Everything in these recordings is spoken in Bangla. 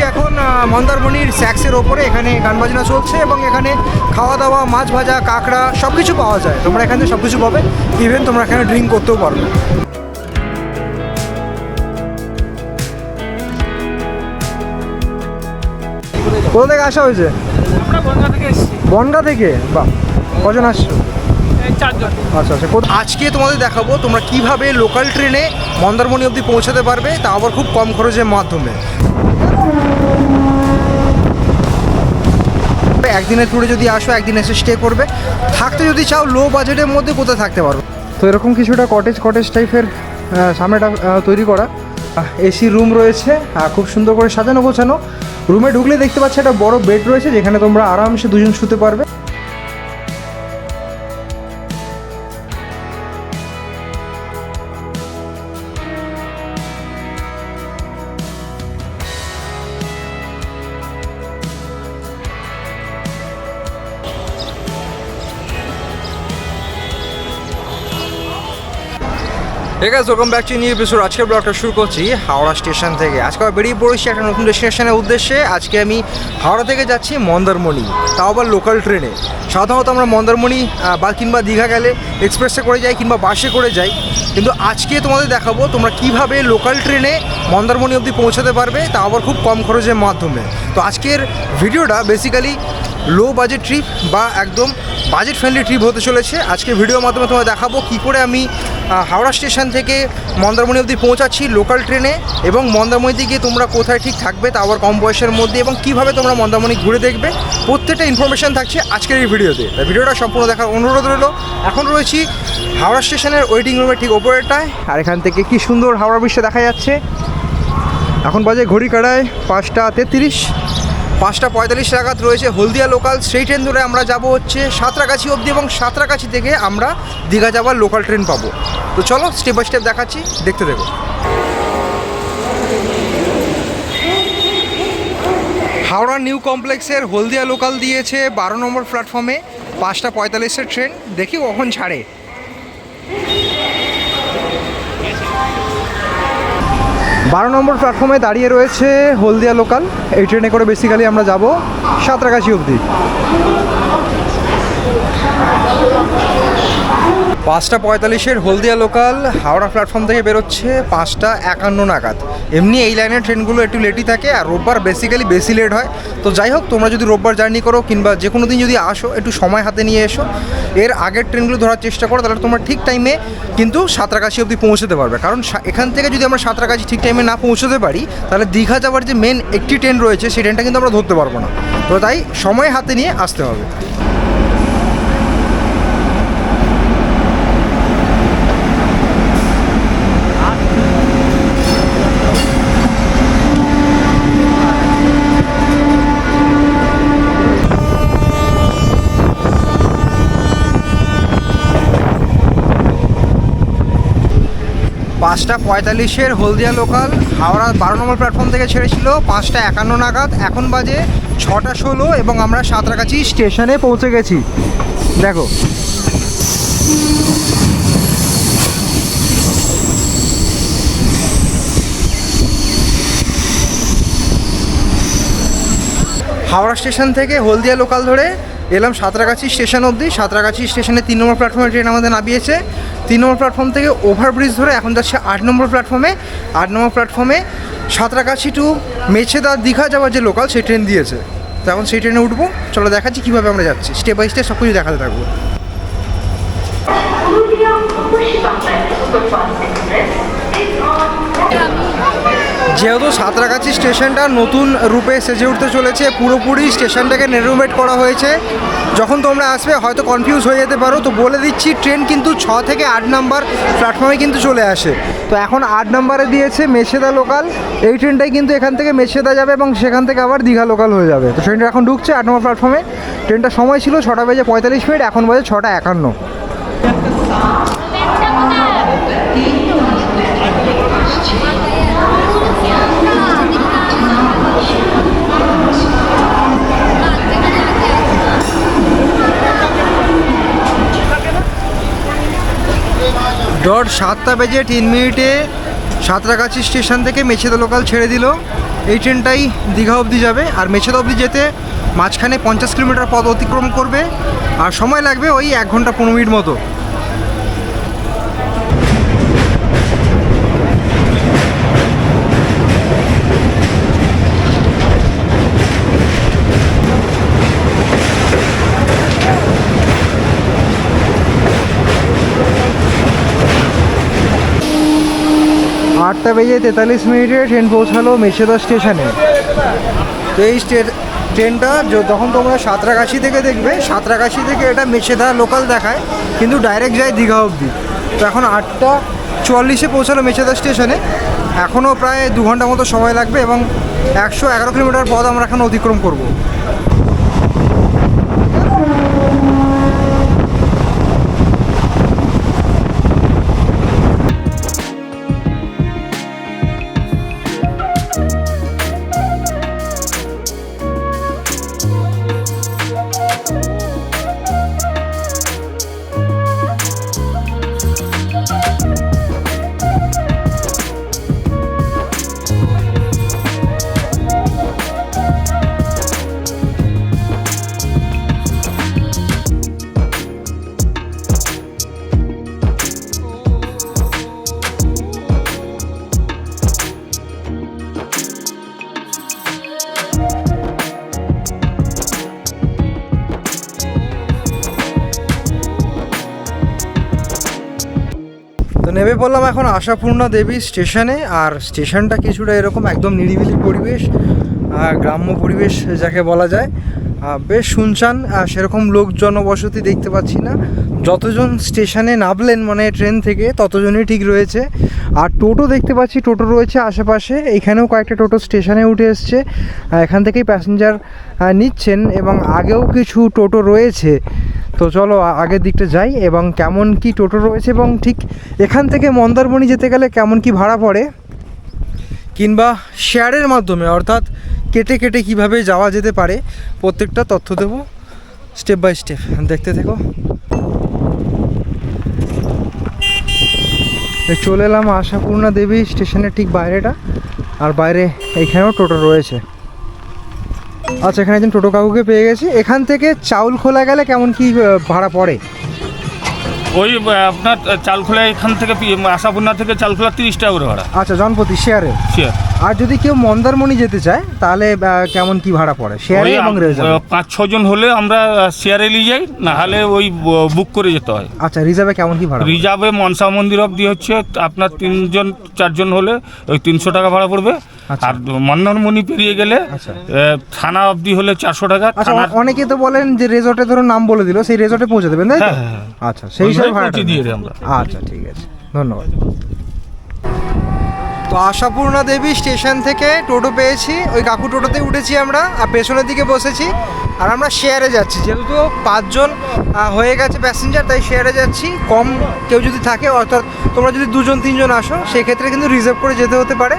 আছি এখন মন্দারমণির স্যাক্সের ওপরে এখানে গান বাজনা চলছে এবং এখানে খাওয়া দাওয়া মাছ ভাজা কাঁকড়া সব কিছু পাওয়া যায়। তোমরা এখানে সব কিছু পাবে। ইভেন তোমরা এখানে ড্রিঙ্ক করতেও পারবে। কোথা থেকে আসা হয়েছে? বনগা থেকে বাহ কজন আসছো? আচ্ছা আচ্ছা আজকে তোমাদের দেখাবো তোমরা কীভাবে লোকাল ট্রেনে মন্দারমণি অবধি পৌঁছাতে পারবে তা আবার খুব কম খরচের মাধ্যমে। একদিনের ট্যুরে যদি আসো, একদিন এসে স্টে করবে। থাকতে যদি চাও লো বাজেটের মধ্যে কোথায় থাকতে পারো? তো এরকম কিছুটা কটেজ কটেজ টাইপের সামনেটা তৈরি করা। এসি রুম রয়েছে। খুব সুন্দর করে সাজানো গোছানো। রুমে ঢুকলে দেখতে পাচ্ছ একটা বড় বেড রয়েছে, যেখানে তোমরা আরামসে দুজন শুতে পারবে। ঠিক আছে welcome back to new episode আজকের ব্লগটা শুরু করছি হাওড়া স্টেশন থেকে। আজকে আবার বেরিয়ে পড়েছি একটা নতুন ডেস্টিনেশনের উদ্দেশ্যে। আজকে আমি হাওড়া থেকে যাচ্ছি মন্দারমণি, তাও আবার লোকাল ট্রেনে সাধারণত আমরা মন্দারমণি বা কিংবা দীঘা গেলে এক্সপ্রেসে করে যাই কিংবা বাসে করে যাই। কিন্তু আজকে তোমাদের দেখাবো তোমরা কীভাবে লোকাল ট্রেনে মন্দারমণি অবধি পৌঁছাতে পারবে, তা আবার খুব কম খরচের মাধ্যমে। তো আজকের ভিডিওটা বেসিক্যালি লো বাজেট ট্রিপ বা একদম বাজেট ফ্রেন্ডলি ট্রিপ হতে চলেছে। আজকে ভিডিওর মাধ্যমে তোমায় দেখাবো কী করে আমি হাওড়া স্টেশন থেকে মন্দারমণি অবধি পৌঁছাচ্ছি লোকাল ট্রেনে এবং মন্দারমণিতে গিয়ে তোমরা কোথায় ঠিক থাকবে তা আবার কম বয়সের মধ্যে এবং কীভাবে তোমরা মন্দারমণি ঘুরে দেখবে প্রত্যেকটা ইনফরমেশন থাকছে আজকের এই ভিডিওতে ভিডিওটা সম্পূর্ণ দেখার অনুরোধ রইল। এখন রয়েছি হাওড়া স্টেশনের ওয়েটিং রুমের ঠিক ওপরেরটায়। আর এখান থেকে কি সুন্দর হাওড়া বিশ্ব দেখা যাচ্ছে। এখন বাজে ঘড়ি কাড়ায় পাঁচটা তেত্রিশ। পাঁচটা পঁয়তাল্লিশ নাগাদ রয়েছে হলদিয়া লোকাল সেই ট্রেন ধরে আমরা যাব হচ্ছে সাঁতরাগাছি অবধি এবং সাঁতরাগাছি থেকে আমরা দীঘা যাওয়ার লোকাল ট্রেন পাবো। তো চলো স্টেপ বাই স্টেপ দেখাচ্ছি, দেখতে দেখো হাওড়া নিউ কমপ্লেক্সের হলদিয়া লোকাল দিয়েছে বারো নম্বর প্ল্যাটফর্মে পাঁচটা পঁয়তাল্লিশের ট্রেন দেখি কখন ছাড়ে। বারো নম্বর প্ল্যাটফর্মে দাঁড়িয়ে রয়েছে হলদিয়া লোকাল এই ট্রেনে করে বেসিক্যালি আমরা যাব সাঁতরাগাছি অবধি। পাঁচটা পঁয়তাল্লিশের হলদিয়া লোকাল, হাওড়া প্ল্যাটফর্ম থেকে বেরোচ্ছে পাঁচটা একান্ন নাগাদ। এমনি এই লাইনের ট্রেনগুলো একটু লেটই থাকে আর রোববার বেসিক্যালি বেশি লেট হয়। তো যাই হোক, তোমরা যদি রোববার জার্নি করো কিংবা যে কোনো দিন যদি আসো, একটু সময় হাতে নিয়ে এসো। এর আগের ট্রেনগুলো ধরার চেষ্টা করো, তাহলে তোমরা ঠিক টাইমে কিন্তু সাঁতরাগাছি অবধি পৌঁছতে পারবে। কারণ এখান থেকে যদি আমরা সাঁতরাগাছি ঠিক টাইমে না পৌঁছতে পারি, তাহলে দীঘা যাওয়ার যে মেন একটি ট্রেন রয়েছে, সেই ট্রেনটা কিন্তু আমরা ধরতে পারব না। তো তাই সময় হাতে নিয়ে আসতে হবে। পাঁচটা পঁয়তাল্লিশের হলদিয়া লোকাল হাওড়া বারো নম্বর প্ল্যাটফর্ম থেকে ছেড়েছিল, পাঁচটা একান্ন নাগাদ। এখন বাজে ছটা ষোলো এবং আমরা সাঁতরাগাছি স্টেশনে পৌঁছে গেছি। দেখো। হাওড়া স্টেশন থেকে হলদিয়া লোকাল ধরে এলাম সাঁতরাগাছি স্টেশন অবধি। সাঁতরাগাছি স্টেশনে তিন নম্বর প্ল্যাটফর্মে ট্রেন আমাদের নামিয়েছে। তিন নম্বর প্ল্যাটফর্ম থেকে ওভারব্রিজ ধরে এখন যাচ্ছে আট নম্বর প্ল্যাটফর্মে আট নম্বর প্ল্যাটফর্মে সাঁতরাগাছি টু মেছেদা দীঘা যাওয়ার যে লোকাল সেই ট্রেন দিয়েছে। তো এখন সেই ট্রেনে উঠবো। চলো দেখাচ্ছি কীভাবে আমরা যাচ্ছি। স্টেপ বাই স্টেপ সব কিছু দেখাতে থাকব। Hallelujah, যেহেতু সাঁতরাগাছি স্টেশনটা নতুন রূপে সেজে উঠতে চলেছে, পুরোপুরি স্টেশনটাকে নেরোভেট করা হয়েছে। যখন তোমরা আসবে, হয়তো কনফিউজ হয়ে যেতে পারো, তো বলে দিচ্ছি ট্রেন কিন্তু ছ থেকে আট নাম্বার প্ল্যাটফর্মে কিন্তু চলে আসে। তো এখন আট নাম্বারে দিয়েছে মেছেদা লোকাল এই ট্রেনটাই কিন্তু এখান থেকে মেছেদা যাবে এবং সেখান থেকে আবার দীঘা লোকাল হয়ে যাবে। তো ট্রেনটা এখন ঢুকছে আট নম্বর প্ল্যাটফর্মে ট্রেনটা সময় ছিল ছটা বেজে পঁয়তাল্লিশ মিনিট, এখন বাজে ছটা একান্ন। ডট সাতটা বেজে তিন মিনিটে সাঁতরাগাছি স্টেশন থেকে মেছেদা লোকাল ছেড়ে দিল। এই ট্রেনটাই দীঘা অবধি যাবে। আর মেছেদা অবধি যেতে মাঝখানে পঞ্চাশ কিলোমিটার পথ অতিক্রম করবে। আর সময় লাগবে ওই এক ঘণ্টা পনেরো মিনিট মতো। আটটা বেজে তেতাল্লিশ মিনিটে ট্রেন পৌঁছালো মেছেদা স্টেশনে। তো এই ট্রেনটা যখন তোমরা সাঁতরাগাছি থেকে দেখবে, সাঁতরাগাছি থেকে এটা মেছেদা লোকাল দেখায়, কিন্তু ডাইরেক্ট যায় দীঘা অবধি। তো এখন আটটা চুয়াল্লিশে পৌঁছালো মেছেদা স্টেশনে। এখনও প্রায় দু ঘণ্টা মতো সময় লাগবে এবং একশো এগারো কিলোমিটার পথ আমরা এখন অতিক্রম করব। পড়লাম এখন আশাপূর্ণা দেবী স্টেশনে, আর স্টেশনটা কিছুটা এরকম একদম নিরিবিলি পরিবেশ গ্রাম্য পরিবেশ যাকে বলা যায়। বেশ শুনশান সেরকম লোক জনবসতি দেখতে পাচ্ছি না। যতজন স্টেশনে নামলেন মানে ট্রেন থেকে, ততজনই ঠিক রয়েছে। আর টোটো দেখতে পাচ্ছি, টোটো রয়েছে আশেপাশে। এখানেও কয়েকটা টোটো স্টেশনে উঠে এসছে। এখান থেকেই প্যাসেঞ্জার নিচ্ছেন, এবং আগেও কিছু টোটো রয়েছে। তো চলো আগের দিকটা যাই এবং কেমন কি টোটো রয়েছে এবং ঠিক এখান থেকে মন্দারমণি যেতে গেলে কেমন কি ভাড়া পড়ে? কিংবা শেয়ারের মাধ্যমে, অর্থাৎ কেটে কেটে কীভাবে যাওয়া যেতে পারে, প্রত্যেকটা তথ্য দেবো স্টেপ বাই স্টেপ। দেখতে থেকো। চলে এলাম আশাপূর্ণা দেবী স্টেশনের ঠিক বাইরেটা, আর বাইরে এইখানেও টোটো রয়েছে। আচ্ছা এখানে একজন টোটো কাকুকে পেয়ে গেছি। এখান থেকে চাউল খোলা গেলে কেমন কি ভাড়া পড়ে? ওই আপনার চালখোলা এখান থেকে আশাপূর্ণা থেকে চালখোলা তিরিশ টাকা করে ভাড়া। আচ্ছা জনপতি শেয়ারে শেয়ার। আর যদি কেউ মন্দারমণি যেতে চায় তাহলে কেমন কি ভাড়া পড়ে? শেয়ারে এবং পাঁচ ছজন হলে আমরা শেয়ারে নিয়ে যাই না হলে ওই বুক করে যেতে হয়। আচ্ছা রিজার্ভে কেমন কি ভাড়া রিজার্ভে মনসা মন্দির অবধি হচ্ছে আপনার তিনজন চারজন হলে ওই তিনশো টাকা ভাড়া পড়বে। আর মন্দারমণি পেরিয়ে গেলে আচ্ছা। থানা অবধি হলে চারশো টাকা আচ্ছা অনেকে তো বলেন যে রেজর্টে ধরো নাম বলে দিল সেই রেজর্টে পৌঁছে দেবেন তাই হ্যাঁ, হ্যাঁ, হ্যাঁ। আচ্ছা সেই হিসাবে পৌঁছে দিয়ে। আমরা। আচ্ছা ঠিক আছে ধন্যবাদ তো আশাপূর্ণা দেবী স্টেশন থেকে টোটো পেয়েছি ওই কাকু টোটোতে উঠেছি আমরা আর পেছনের দিকে বসেছি আর আমরা শেয়ারে যাচ্ছি যেহেতু পাঁচজন হয়ে গেছে প্যাসেঞ্জার তাই শেয়ারে যাচ্ছি কম কেউ যদি থাকে অর্থাৎ তোমরা যদি দুজন তিনজন আসো সেক্ষেত্রে কিন্তু রিজার্ভ করে যেতে হতে পারে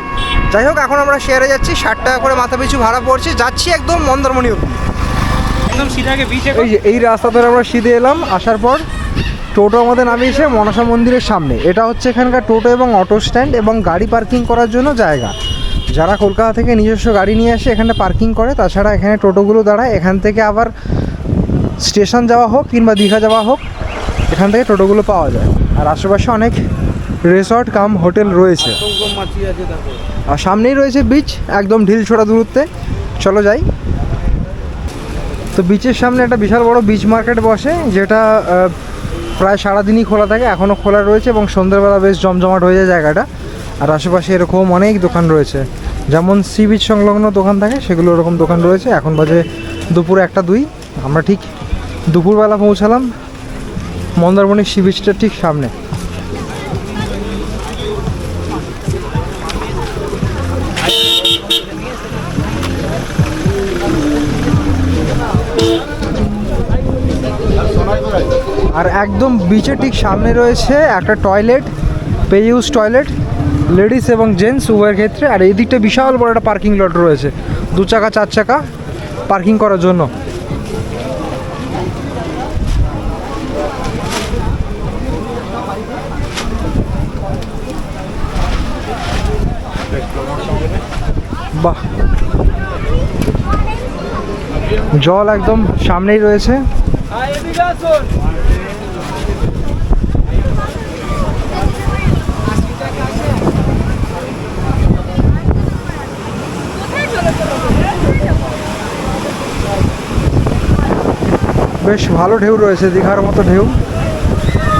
যাই হোক এখন আমরা শেয়ারে যাচ্ছি ষাট টাকা করে মাথা পিছু ভাড়া পড়ছে যাচ্ছি একদম মন্দারমণি অব্দি একদম সিধাকে বিচে এই যে এই রাস্তা ধরে আমরা সিধে এলাম আসার পর টোটো আমাদের নামিয়েছে মনসা মন্দিরের সামনে। এটা হচ্ছে এখানকার টোটো এবং অটো স্ট্যান্ড এবং গাড়ি পার্কিং করার জন্য জায়গা। যারা কলকাতা থেকে নিজস্ব গাড়ি নিয়ে আসে এখানে পার্কিং করে তাছাড়া এখানে টোটোগুলো দাঁড়ায়। এখান থেকে আবার স্টেশন যাওয়া হোক কিংবা দীঘা যাওয়া হোক এখান থেকে টোটোগুলো পাওয়া যায়। আর আশেপাশে অনেক রিসর্ট কাম হোটেল রয়েছে। আর সামনেই রয়েছে বিচ একদম ঢিল ছোড়া দূরত্বে। চলো যাই। তো বিচের সামনে একটা বিশাল বড় বিচ মার্কেট বসে, যেটা প্রায় সারাদিনই খোলা থাকে এখনও খোলা রয়েছে এবং সন্ধ্যেবেলা বেশ জমজমাট হয়ে যায় জায়গাটা। আর আশেপাশে এরকম অনেক দোকান রয়েছে। যেমন সি বিচ সংলগ্ন দোকান থাকে, সেগুলো এরকম দোকান রয়েছে। এখন বাজে দুপুর একটা দুই। আমরা ঠিক দুপুরবেলা পৌঁছালাম মন্দারমণি সি বিচটার ঠিক সামনে। আর একদম বিচের ঠিক সামনে রয়েছে একটা toilet pay use toilet ladies এবং জেন্টস উভয়ের ক্ষেত্রে। আর এই দিকটা বিশাল বড় একটা পার্কিং লট রয়েছে। দু চাকা, চার চাকা পার্কিং করার জন্য। বাহ। জল একদম সামনেই রয়েছে। বেশ ভালো ঢেউ রয়েছে, দীঘার মতো ঢেউ।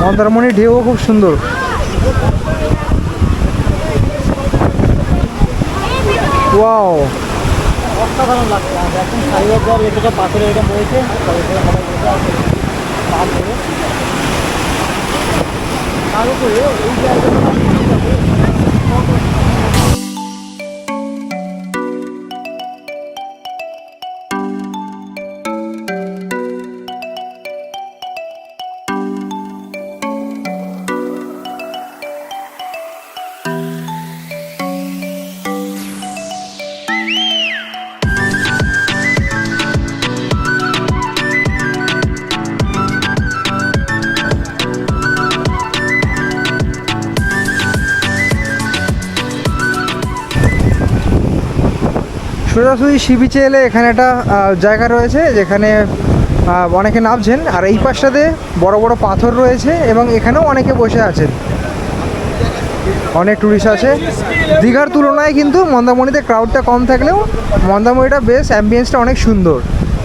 মন্দারমণির ঢেউও খুব সুন্দর। ওয়াও। অসাধারণ লাগছে এখন পাথরে এটা তার উপরে সোজাসুজি সি বিচে এলে এখানে একটা জায়গা রয়েছে যেখানে অনেকে নামছেন। আর এই পাশটাতে বড় বড় পাথর রয়েছে এবং এখানেও অনেকে বসে আছেন। অনেক টুরিস্ট আছে। দীঘার তুলনায় কিন্তু মন্দারমণিতে ক্রাউডটা কম থাকলেও মন্দারমণিটা বেশ অ্যাম্বিয়েন্সটা অনেক সুন্দর।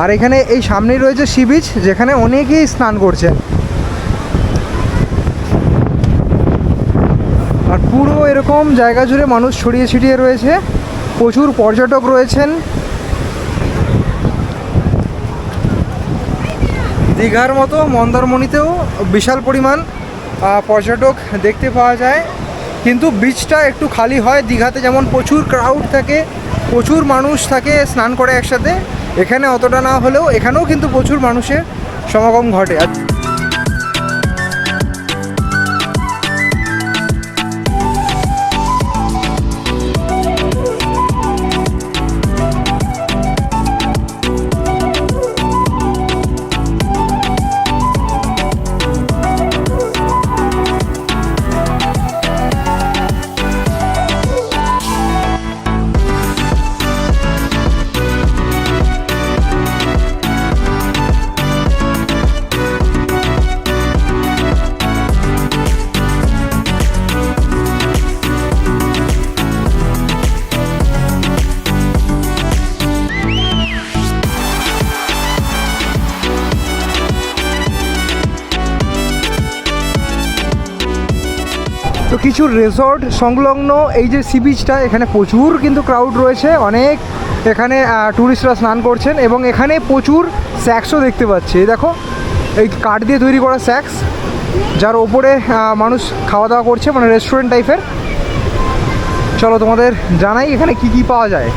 আর এখানে এই সামনেই রয়েছে সি বিচ যেখানে অনেকেই স্নান করছেন। আর পুরো এরকম জায়গা জুড়ে মানুষ ছড়িয়ে ছিটিয়ে রয়েছে। প্রচুর পর্যটক রয়েছেন। দীঘার মতো মন্দারমণিতেও বিশাল পরিমাণ পর্যটক দেখতে পাওয়া যায়। কিন্তু বিচটা একটু খালি হয়, দীঘাতে যেমন প্রচুর ক্রাউড থাকে, প্রচুর মানুষ থাকে স্নান করে একসাথে, এখানে অতটা না হলেও এখানেও কিন্তু প্রচুর মানুষের সমাগম ঘটে। তো কিছু রিসর্ট সংলগ্ন, এই যে সি বিচটা এখানে প্রচুর কিন্তু ক্রাউড রয়েছে, অনেক এখানে ট্যুরিস্টরা স্নান করছেন এবং এখানে প্রচুর স্যাক্সও দেখতে পাচ্ছি। দেখো, এই কাঠ দিয়ে তৈরি করা স্যাক্স যার ওপরে মানুষ খাওয়া দাওয়া করছে মানে রেস্টুরেন্ট টাইপের চলো তোমাদের জানাই এখানে কি কি পাওয়া যায়।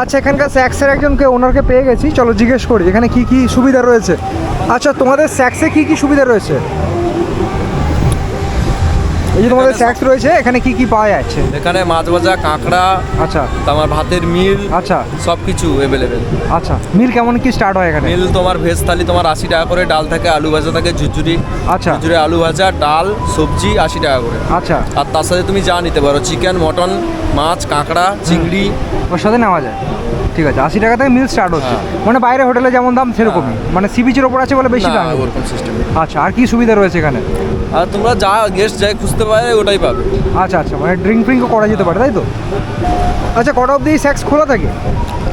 আচ্ছা এখানকার স্যাক্সের একজনকে ওনারকে পেয়ে গেছি। চলো জিজ্ঞেস করি, এখানে কি কি সুবিধা রয়েছে? আচ্ছা তোমাদের স্যাক্সে কি কি সুবিধা রয়েছে? যে তোমাদের স্যাক্স রয়েছে এখানে কি কি পাওয়া যাচ্ছে? এখানে মাছ ভাজা কাঁকড়া আচ্ছা। তোমার ভাতের মিল আচ্ছা। সব কিছু অ্যাভেলেবেল আচ্ছা। মিল কেমন কি স্টার্ট হয় এখানে? মিল তোমার ভেজ থালি তোমার আশি টাকা করে ডাল থাকে আলু ভাজা থাকে ঝুরঝুরি। আচ্ছা। ঝুরঝুরি আলু ভাজা ডাল সবজি আশি টাকা করে। আচ্ছা। আর তার সাথে তুমি যা নিতে পারো চিকেন মটন মাছ কাঁকড়া চিংড়ি। ওর সাথে নেওয়া যায়। ঠিক আছে। আশি টাকা থেকে মিল স্টার্ট হচ্ছে। হ্যাঁ। মানে বাইরে হোটেলে যেমন দাম সেরকমই। মানে সি বিচের ওপর আছে বলে বেশি দাম। আচ্ছা। আর কি সুবিধা রয়েছে এখানে? আর তোমরা যা গেস্ট যাই খুঁজতে পারে ওটাই পাবে। আচ্ছা আচ্ছা মানে ড্রিঙ্ক ফ্রিঙ্কও করা যেতে পারে তাই তো? আচ্ছা কটা অবধি স্যাক্স খোলা থাকে?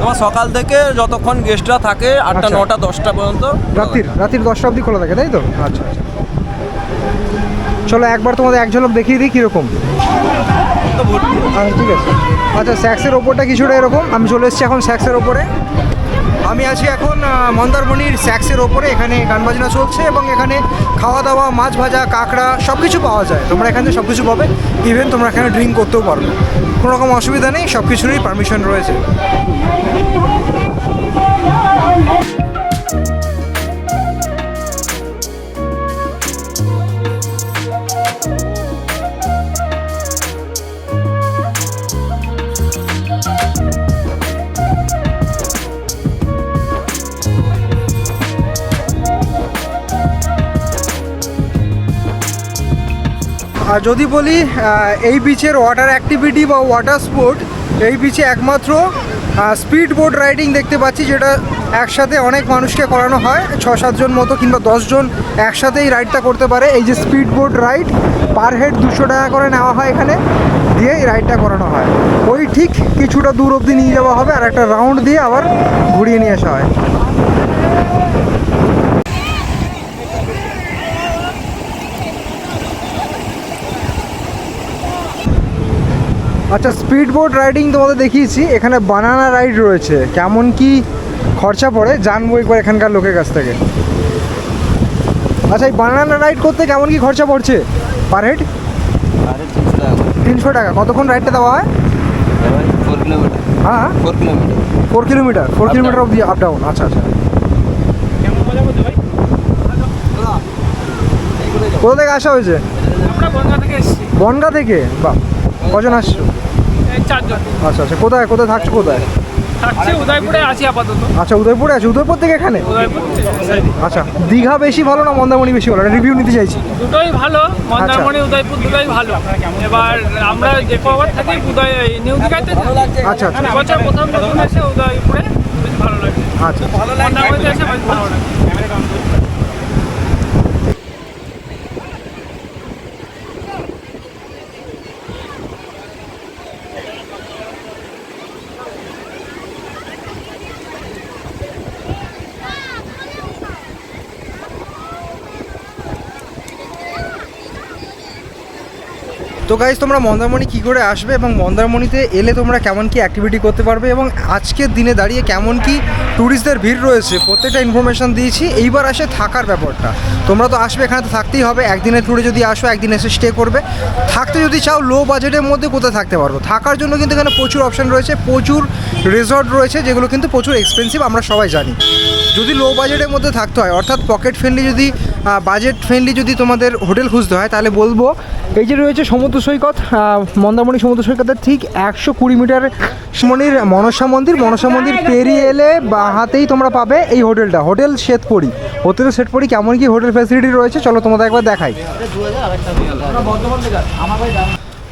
তোমার সকাল থেকে যতক্ষণ গেস্টরা থাকে আটটা আচ্ছা। নটা দশটা পর্যন্ত রাত্রির রাত্রির দশটা অবধি খোলা থাকে তাই তো? আচ্ছা আচ্ছা। চলো একবার তোমাদের এক ঝলক দেখিয়ে দিই কীরকম। আচ্ছা ঠিক আছে। আচ্ছা স্যাক্সের ওপরটা কিছুটা এরকম। আমি চলে এসেছি এখন স্যাক্সের ওপরে। আমি আছি এখন মন্দারমণির স্যাক্সের ওপরে, এখানে গান বাজনা চলছে এবং এখানে খাওয়া দাওয়া মাছ ভাজা কাঁকড়া সব কিছু পাওয়া যায়। তোমরা এখানে সব কিছু পাবে। ইভেন তোমরা এখানে ড্রিঙ্ক করতেও পারবে। কোনো রকম অসুবিধা নেই সব কিছুরই পারমিশন রয়েছে। আর যদি বলি এই বিচের ওয়াটার অ্যাক্টিভিটি বা ওয়াটার স্পোর্ট এই বিচে একমাত্র স্পিড বোট রাইডিং দেখতে পাচ্ছি, যেটা একসাথে অনেক মানুষকে করানো হয় ছ সাতজন মতো কিংবা দশজন একসাথে এই রাইডটা করতে পারে। এই যে speed boat ride per head দুশো টাকা করে নেওয়া হয় এখানে দিয়ে এই রাইডটা করানো হয়। ওই ঠিক কিছুটা দূর অবধি নিয়ে যাওয়া হবে, আর একটা রাউন্ড দিয়ে আবার ঘুরিয়ে নিয়ে আসা হয়। আচ্ছা স্পিড বোট রাইডিং তোমাদের দেখিয়েছি এখানে বানানা রাইড রয়েছে। কেমন কি খরচা পড়ে জানব একবার এখানকার লোকের কাছ থেকে। আচ্ছা এই বানানা রাইড করতে কেমন কি খরচা পড়ছে? পার হেড তিনশো টাকা। কতক্ষণ রাইডটা দেওয়া হয়? ফোর কিলোমিটার হ্যাঁ four kilometre four kilometre four kilometre অবধি আপ ডাউন আচ্ছা আচ্ছা। কোথা থেকে আসা হয়েছে? আমরা বনগা থেকে এসেছি। বনগা থেকে? বাহ। কজন আসছো? চারজন। আচ্ছা আচ্ছা কোথায় কোথায় থাকছো কোথায়? থাকছি উদয়পুরে আছি আপাতত। আচ্ছা উদয়পুরে আছে উদয়পুর থেকে এখানে? উদয়পুর আচ্ছা দীঘা বেশি ভালো না মন্দারমণি বেশি ভালো? রিভিউ নিতে চাইছি। দুটোই ভালো মন্দারমণি উদয়পুর দুটোই ভালো। এবার আমরা যে কবার থাকি উদয় নিউ দীঘাতে আচ্ছা আচ্ছা। বছর প্রথম নতুন এসে উদয়পুরে বেশ ভালো লাগে আচ্ছা। মন্দারমণিতে এসে বেশ ভালো লাগে তো গাইজ তোমরা মন্দারমণি কী করে আসবে এবং মন্দারমণিতে এলে তোমরা কেমন কি অ্যাক্টিভিটি করতে পারবে এবং আজকের দিনে দাঁড়িয়ে কেমন কি ট্যুরিস্টদের ভিড় রয়েছে, প্রত্যেকটা ইনফরমেশন দিয়েছি। এইবার আসে থাকার ব্যাপারটা। তোমরা তো আসবে, এখানে তো থাকতেই হবে। একদিনের ট্যুরে যদি আসো, একদিন এসে স্টে করবে। থাকতে যদি চাও লো বাজেটের মধ্যে কোথায় থাকতে পারব? থাকার জন্য কিন্তু এখানে প্রচুর অপশন রয়েছে, প্রচুর রিসর্ট রয়েছে, যেগুলো কিন্তু প্রচুর এক্সপেন্সিভ আমরা সবাই জানি। যদি লো বাজেটের মধ্যে থাকতে হয়, অর্থাৎ পকেট ফ্রেন্ডলি যদি বাজেট ফ্রেন্ডলি যদি তোমাদের হোটেল খুঁজতে হয়, তাহলে বলব, এই যে রয়েছে সমুদ্র সৈকত মন্দারমণি সমুদ্র সৈকতের ঠিক একশো কুড়ি মিটার মনির মনসা মন্দির মনসা মন্দির পেরিয়ে এলে বা হাতেই তোমরা পাবে এই হোটেলটা। হোটেল শ্বেতপুরি হোটেল শ্বেতপুরি কেমন কি হোটেল ফ্যাসিলিটি রয়েছে, চলো তোমাদের একবার দেখাই।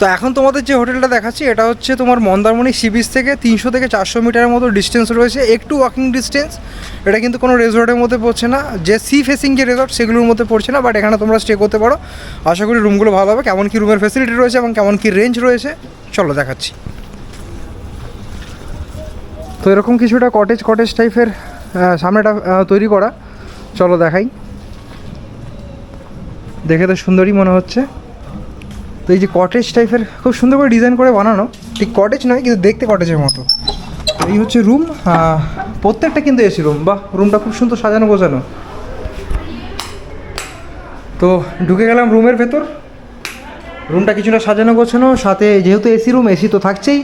তো এখন তোমাদের যে হোটেলটা দেখাচ্ছি, এটা হচ্ছে তোমার মন্দারমণি সি বিচ থেকে তিনশো থেকে চারশো মিটারের মতো ডিস্টেন্স রয়েছে। একটু ওয়াকিং ডিস্টেন্স এটা কিন্তু কোনো রেজর্টের মধ্যে পড়ছে না। যে সি ফেসিং যে রেজর্ট সেগুলোর মধ্যে পড়ছে না বাট এখানে তোমরা স্টে করতে পারো। আশা করি রুমগুলো ভালো হবে, কেমন কী রুমের ফেসিলিটি রয়েছে এবং কেমন কী রেঞ্জ রয়েছে, চলো দেখাচ্ছি। তো এরকম কিছুটা কটেজ কটেজ টাইপের সামনেটা তৈরি করা। চলো দেখাই। দেখে তো সুন্দরই মনে হচ্ছে। তো এই যে কটেজ টাইপের খুব সুন্দর করে ডিজাইন করে বানানো, ঠিক কটেজ নয়, কিন্তু দেখতে কটেজের মতো। এই হচ্ছে রুম প্রত্যেকটা কিন্তু এসি রুম বাহ রুমটা খুব সুন্দর সাজানো গোছানো। তো ঢুকে গেলাম রুমের ভেতর রুমটা কিছুটা সাজানো গোছানো, সাথে যেহেতু এসি রুম এসি তো থাকছেই,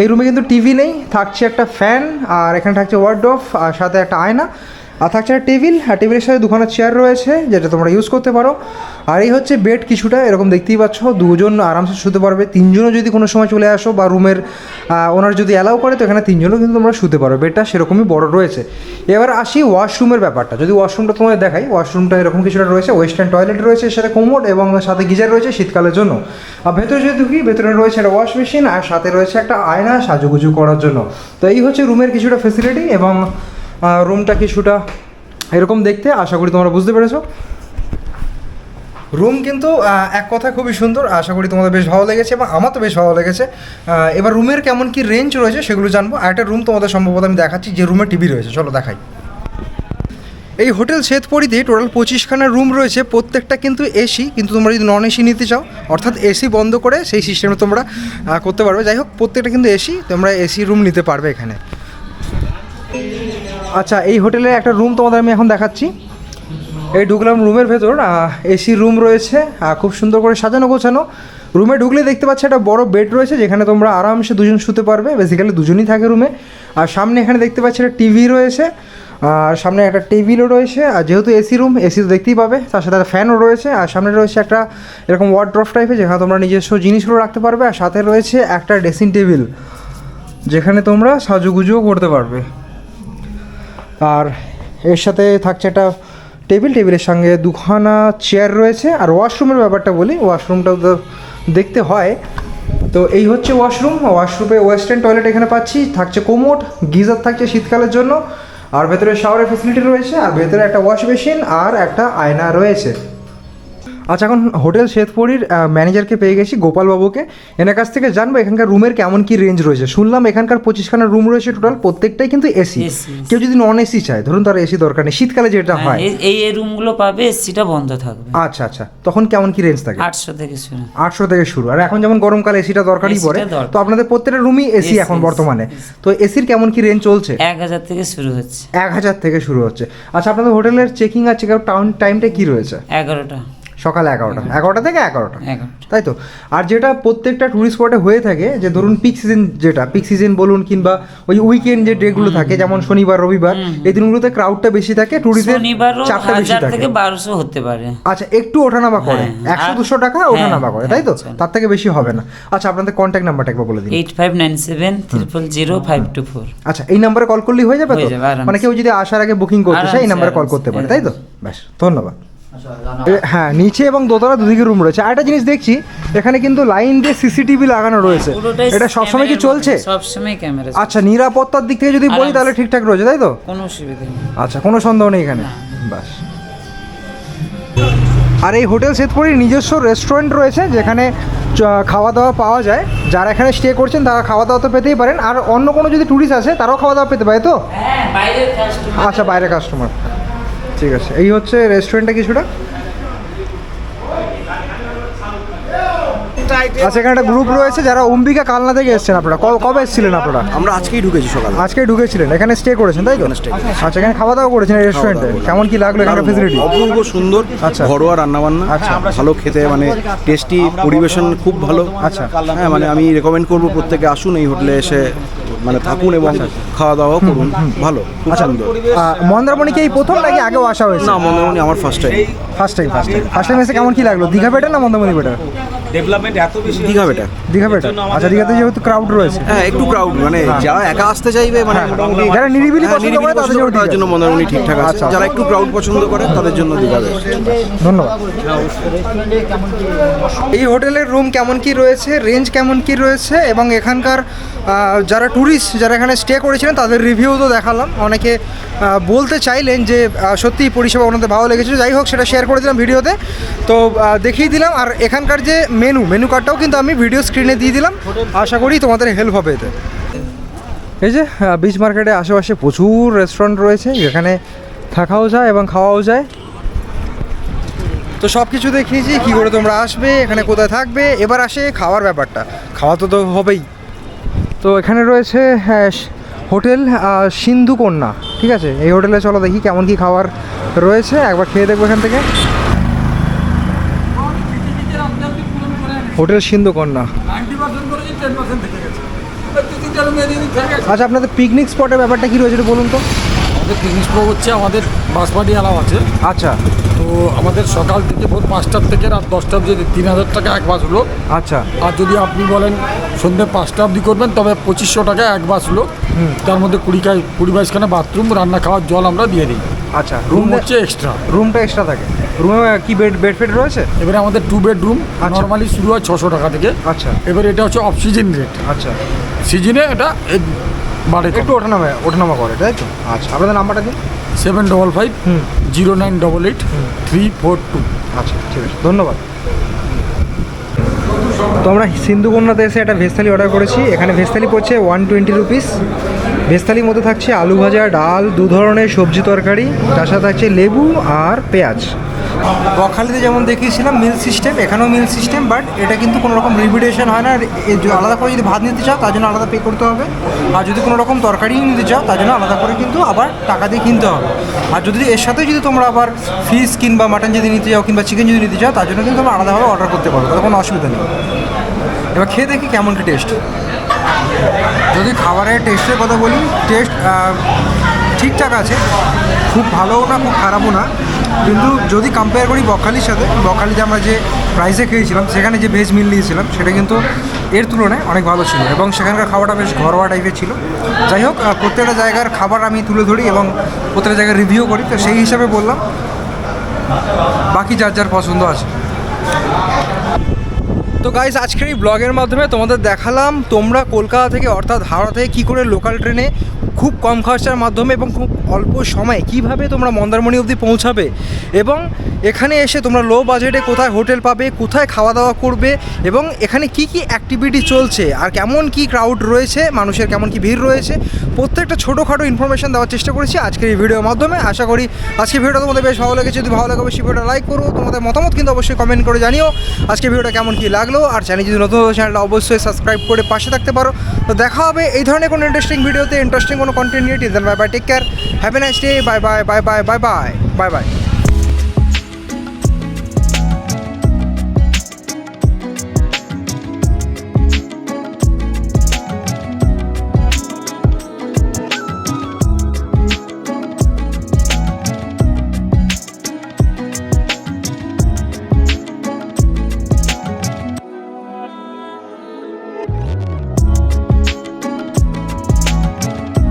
এই রুমে কিন্তু টিভি নেই, থাকছে একটা ফ্যান আর এখানে থাকছে ওয়ার্ডরোব আর সাথে একটা আয়না। আর থাকছে একটা টেবিল, আর টেবিলের সাথে দুখানা চেয়ার রয়েছে, যেটা তোমরা ইউজ করতে পারো। আর এই হচ্ছে বেড কিছুটা, এরকম দেখতেই পাচ্ছ, দুজন আরামসে শুতে পারবে। তিনজনও যদি কোনো সময় চলে আসো বা রুমের ওনার যদি অ্যালাউ করে, তো এখানে তিনজনও কিন্তু তোমরা শুতে পারো। বেডটা সেরকমই বড় রয়েছে। এবার আসি ওয়াশরুমের ব্যাপারটা। যদি ওয়াশরুমটা তোমাদের দেখাই ওয়াশরুমটা এরকম কিছুটা রয়েছে ওয়েস্টার্ন টয়লেট রয়েছে সাথে কোমোড এবং সাথে গিজার রয়েছে শীতকালের জন্য। আর ভেতরে যদি ঢুকি ভেতরে রয়েছে একটা ওয়াশ মেশিন আর সাথে রয়েছে একটা আয়না সাজুগুজু করার জন্য। তো এই হচ্ছে রুমের কিছুটা ফেসিলিটি এবং রুমটা কিছুটা এরকম দেখতে, আশা করি তোমরা বুঝতে পেরেছ। রুম কিন্তু এক কথা খুবই সুন্দর, আশা করি তোমাদের বেশ ভালো লেগেছে এবং আমার তো বেশ ভালো লেগেছে। এবার রুমের কেমন কি রেঞ্জ রয়েছে সেগুলো জানব। আর একটা রুম তোমাদের সম্ভবত আমি দেখাচ্ছি, যে রুমে টিভি রয়েছে। চলো দেখাই। এই হোটেল শ্বেতপরিতে টোটাল পঁচিশখানা রুম রয়েছে। প্রত্যেকটা কিন্তু এসি কিন্তু তোমরা যদি নন এসি নিতে চাও, অর্থাৎ এসি বন্ধ করে সেই সিস্টেমে তোমরা করতে পারবে। যাই হোক, প্রত্যেকটা কিন্তু এসি তোমরা এসি রুম নিতে পারবে এখানে। আচ্ছা এই হোটেলে একটা রুম তোমাদের আমি এখন দেখাচ্ছি। এই ঢুকলাম রুমের ভেতর এসি রুম রয়েছে খুব সুন্দর করে সাজানো গোছানো। রুমে ঢুকলে দেখতে পাচ্ছি একটা বড় বেড রয়েছে, যেখানে তোমরা আরামসে দুজন শুতে পারবে বেসিক্যালি দুজনই থাকে রুমে আর সামনে এখানে দেখতে পাচ্ছি একটা টিভি রয়েছে, আর সামনে একটা টেবিলও রয়েছে, আর যেহেতু এসি রুম এসি তো দেখতেই পাবে, তার সাথে একটা ফ্যানও রয়েছে, আর সামনে রয়েছে একটা এরকম ওয়ার্ড্রফ টাইপের যেখানে তোমরা নিজস্ব জিনিসগুলো রাখতে পারবে, আর সাথে রয়েছে একটা ড্রেসিং টেবিল যেখানে তোমরা সাজুগুজুও করতে পারবে। আর এর সাথে থাকছে একটা টেবিল, টেবিলের সঙ্গে দুখানা চেয়ার রয়েছে। আর ওয়াশরুমের ব্যাপারটা বলি ওয়াশরুমটাও তো দেখতে হয়। তো এই হচ্ছে ওয়াশরুম ওয়াশরুমে ওয়েস্টার্ন টয়লেট এখানে পাচ্ছি। থাকছে কোমোট গিজার থাকছে শীতকালের জন্য। আর ভেতরে শাওয়ারের ফেসিলিটি রয়েছে, আর ভেতরে একটা ওয়াশ মেশিন আর একটা আয়না রয়েছে। আচ্ছা এখন হোটেল শেতপুরীর ম্যানেজারকে পেয়ে গেছি গোপালবাবুকে। এনার কাছ থেকে জানব এখানকার রুমের কেমন কি রেঞ্জ রয়েছে। শুনলাম এখানকার পঁচিশখানা রুম রয়েছে টোটাল প্রত্যেকটাই কিন্তু এসি কেউ যদি নন এসি চায় ধরুন তার এসি দরকার নেই। শীতকালে যেটা হ্যাঁ, হয়। এই- এই এই রুমগুলো পাবে এসিটা বন্ধ থাকবে। আচ্ছা আচ্ছা। তখন কেমন কি রেঞ্জ থাকে? আটশো থেকে শুরু। আটশো থেকে শুরু। আর এখন যেমন গরমকালে এসিটা দরকারই পড়ে। তো আপনাদের প্রত্যেকটা রুমই এসি এখন বর্তমানে। তো এসির কেমন কি রেঞ্জ চলছে? এক হাজার থেকে শুরু হচ্ছে। এক হাজার থেকে শুরু হচ্ছে। আচ্ছা আপনাদের হোটেলের চেকিং আর চেক আউট টাউন টাইমটা কি রয়েছে? এগারোটা। সকাল এগারোটা এগারোটা। থেকে এগারোটা। তাই তো? আর যেটা প্রত্যেকটা টুরিস্ট স্পটে হয়ে থাকে যে ধরুন পিক সিজন যেটা পিক সিজন বলুন কিংবা ওই উইকেন্ড যে ডেগুলো থাকে যেমন শনিবার রবিবার এই দিনগুলোতে ক্রাউডটা বেশি থাকে ট্যুরিস্টের চাপটা বেশি থাকে। বারোশো হতে পারে। আচ্ছা একটু ওঠানামা করে। হ্যাঁ, একশো দুশো টাকা হ্যাঁ, ওঠানামা করে তাই তো? হ্যাঁ, তার থেকে বেশি হবে না। আচ্ছা আপনাদের কন্ট্যাক্ট নাম্বারটা একবার বলে দিন। Eight five nine seven triple zero five two four আচ্ছা এই নাম্বারে কল করলেই হয়ে যাবে তো? হয়ে। মানে কেউ যদি আসার আগে বুকিং করতে চায় এই নাম্বারে কল করতে পারে তাই তো? ব্যাস ধন্যবাদ। আচ্ছা হ্যাঁ নিচে এবং দোতলা দুদিকে রুম রয়েছে। আরেকটা জিনিস দেখছি এখানে কিন্তু লাইন দিয়ে সিসিটিভি লাগানো রয়েছে। এটা সবসময় কি চলছে? সবসময় ক্যামেরা আচ্ছা নিরাপত্তার দিক থেকে যদি বলি তাহলে ঠিকঠাক রয়েছে তাই তো? কোনো অসুবিধা নেই। আচ্ছা কোনো সন্দেহ নেই এখানে? বাস। আর এই হোটেল সেতপুরির নিজস্ব রেস্টুরেন্ট রয়েছে যেখানে চ- খাওয়া দাওয়া পাওয়া যায়। যারা এখানে স্টে করছেন তারা খাওয়া দাওয়া তো পেতেই পারেন। আর অন্য কোনো যদি ট্যুরিস্ট আসে তারাও খাওয়া দাওয়া পেতে পারে তো? হ্যাঁ বাইরের কাস্টমার আচ্ছা বাইরে কাস্টমার ঠিক আছে। এই হচ্ছে রেস্টুরেন্টটা কিছুটা? আচ্ছা এখানে একটা গ্রুপ রয়েছে যারা অম্বিকা কালনা থেকে এসেছেন আপনারা। কবে এসেছিলেন আপনারা? আমরা আজকেই ঢুকেছি সকালে। আজকে ঢুকেছিলেন? এখানে স্টে করেছেন তাই তো? আচ্ছা এখানে খাওয়া দাওয়া করেছেন রেস্টুরেন্টে কেমন কি লাগল এখানে ফেসিলিটি অপূর্ব সুন্দর আচ্ছা। ঘরোয়া রান্না বান্না আচ্ছা। ভালো খেতে মানে টেস্টি পরিবেশন খুব ভালো। আচ্ছা। হ্যাঁ মানে আমি রেকমেন্ড করব প্রত্যেকে আসুন এই হোটেলে এসে। মানে থাকুন এবং খাওয়া দাওয়া করুন। ভালো। পছন্দ মন্দারমণি কি এই প্রথম নাকি আগেও আসা হয়েছে? না মন্দারমণি আমার first time first time first time first time এসে কেমন কি লাগল? দীঘা বেটার না মন্দারমণি বেটার দীঘা বেটা। দীঘা বেটার আচ্ছা দীঘাতে যেহেতু ক্রাউড রয়েছে। হ্যাঁ একটু ক্রাউড মানে যারা একা আসতে চাইবে মানে হ্যাঁ, মোটামুটি যারা নিরিবিলি হ্যাঁ, পছন্দ নিরিবিলি করে তাদের পছন্দ জন্য তাদের জন্য মন্দারমণি ঠিকঠাক আছে। আচ্ছা। যারা একটু ক্রাউড পছন্দ করে তাদের জন্য দীঘা best। ধন্যবাদ। রেস্টুরেন্টে কেমন কি এই হোটেলের রুম কেমন কি রয়েছে? রেঞ্জ কেমন কি রয়েছে? এবং এখানকার যারা ট্যুরিস্ট যারা এখানে স্টে করেছিলেন তাদের রিভিউ তো দেখালাম। অনেকে বলতে চাইলেন যে আহ, সত্যিই পরিষেবা ওনাদের ভালো লেগেছে যাই হোক সেটা শেয়ার করে দিলাম ভিডিওতে। তো দেখিয়ে দিলাম। আর এখানকার যে মেনু মেনু কার্ডটাও কিন্তু আমি ভিডিও স্ক্রিনে দিয়ে দিলাম। আশা করি তোমাদের হেল্প হবে এতে। এই যে বিচ মার্কেটে আশেপাশে প্রচুর রেস্টুরেন্ট রয়েছে যেখানে থাকাও যায় এবং খাওয়াও যায়। তো সব কিছু দেখিয়েছি, কী করে তোমরা আসবে, এখানে কোথায় থাকবে, এবার আসে খাওয়ার ব্যাপারটা। খাওয়া তো তো হবেই। তো এখানে রয়েছে হোটেল সিন্ধু কন্যা। ঠিক আছে? এই হোটেলে চলো দেখি কেমন কি খাবার রয়েছে, একবার খেয়ে দেখব এখান থেকে। হোটেল সিন্ধু কন্যা। আচ্ছা আপনাদের পিকনিক স্পটের ব্যাপারটা কি রয়েছে বলুন তো? আমাদের পিকনিক স্পট হচ্ছে আমাদের বাসপাটি অ্যালাউ আছে। আচ্ছা। তো আমাদের সকাল থেকে ভোর পাঁচটার থেকে রাত দশটা অবধি তিন হাজার টাকা এক বাস হলো। আচ্ছা। আর যদি আপনি বলেন সন্ধ্যে পাঁচটা অবধি করবেন তবে পঁচিশশো টাকা এক বাস হলো। তার মধ্যে কুড়ি কুড়ি বাইশখানা বাথরুম রান্না খাওয়ার জল আমরা দিয়ে দিই। আচ্ছা। রুম হচ্ছে এক্সট্রা রুমটা এক্সট্রা থাকে। রুমে কি বেড বেড ফেড রয়েছে? এবারে আমাদের টু বেডরুম। নর্মালি শুরু হয় ছশো টাকা থেকে। আচ্ছা। এবারে এটা হচ্ছে অফ সিজন রেট আচ্ছা সিজনে এটা বাড়ে একটু ওঠানামা ওঠানামা করে তাই তো? আচ্ছা আপনাদের নাম্বারটা দিন seven double five zero nine double eight three four two আচ্ছা ঠিক আছে ধন্যবাদ। তো আমরা সিন্ধুকন্যাতে এসে একটা ভেজ থালি অর্ডার করেছি। এখানে ভেজ থালি পড়ছে ওয়ান টোয়েন্টি রুপিস ভেজ থালির মধ্যে থাকছে আলু ভাজা ডাল দু ধরনের সবজি তরকারি। তার সাথে থাকছে লেবু আর পেঁয়াজ। বকখালিতে যেমন দেখিয়েছিলাম মিল সিস্টেম এখানেও মিল সিস্টেম বাট এটা কিন্তু কোনো রকম রিভিডেশন হয় না। আলাদা করে যদি ভাত নিতে চাও, তার জন্য আলাদা পে করতে হবে। আর যদি কোনো রকম তরকারি নিতে চাও, তার জন্য আলাদা করে কিন্তু আবার টাকা দিয়ে কিনতে হবে। আর যদি এর সাথে যদি তোমরা আবার ফিশ কিংবা মাটন যদি নিতে চাও কিংবা চিকেন যদি নিতে চাও তার জন্য কিন্তু তোমরা আলাদাভাবে অর্ডার করতে পারো, তাতে কোনো অসুবিধা নেই। এবার খেয়ে দেখি কেমন কি টেস্ট যদি খাবারের টেস্টের কথা বলি টেস্ট ঠিকঠাক আছে, খুব ভালোও না, খুব খারাপও না। কিন্তু যদি কম্পেয়ার করি বকখালির সাথে, বকখালিতে আমরা যে প্রাইসে খেয়েছিলাম, সেখানে যে ভেজ মিল নিয়েছিলাম, সেটা কিন্তু এর তুলনায় অনেক ভালো ছিল এবং সেখানকার খাবারটা বেশ ঘরোয়া টাইপের ছিল। যাই হোক প্রত্যেকটা জায়গার খাবার আমি তুলে ধরি এবং প্রত্যেকটা জায়গায় রিভিউ করি। তো সেই হিসাবে বললাম, বাকি যার যার পছন্দ আছে। তো গাইজ আজকের এই ব্লগের মাধ্যমে তোমাদের দেখালাম তোমরা কলকাতা থেকে, অর্থাৎ হাওড়া থেকে কী করে লোকাল ট্রেনে খুব কম খরচার মাধ্যমে এবং খুব অল্প সময়ে কীভাবে তোমরা মন্দারমণি অবধি পৌঁছাবে? এবং এখানে এসে তোমরা লো বাজেটে কোথায় হোটেল পাবে, কোথায় খাওয়া দাওয়া করবে, এবং এখানে কি কি অ্যাক্টিভিটি চলছে? আর কেমন কি ক্রাউড রয়েছে? মানুষের কেমন কি ভিড় রয়েছে? প্রত্যেকটা ছোটোখাটো ইনফরমেশান দেওয়ার চেষ্টা করেছি আজকের এই ভিডিওর মাধ্যমে। আশা করি আজকে ভিডিওটা তোমাদের বেশ ভালো লেগেছে। যদি ভালো লাগে অবশ্যই ভিডিওটা লাইক করো। তোমাদের মতামত কিন্তু অবশ্যই কমেন্ট করে জানিও। আজকে ভিডিওটা কেমন কি লাগল? আর চ্যানেল যদি নতুন চ্যানেলটা অবশ্যই সাবস্ক্রাইব করে পাশে থাকতে পারো। তো দেখা হবে এই ধরনের কোনো ইন্টারেস্টিং ভিডিওতে ইন্টারেস্টিং কোনো কন্টেন্ট নিয়ে till bye bye take care happy nice day bye bye bye bye bye bye bye bye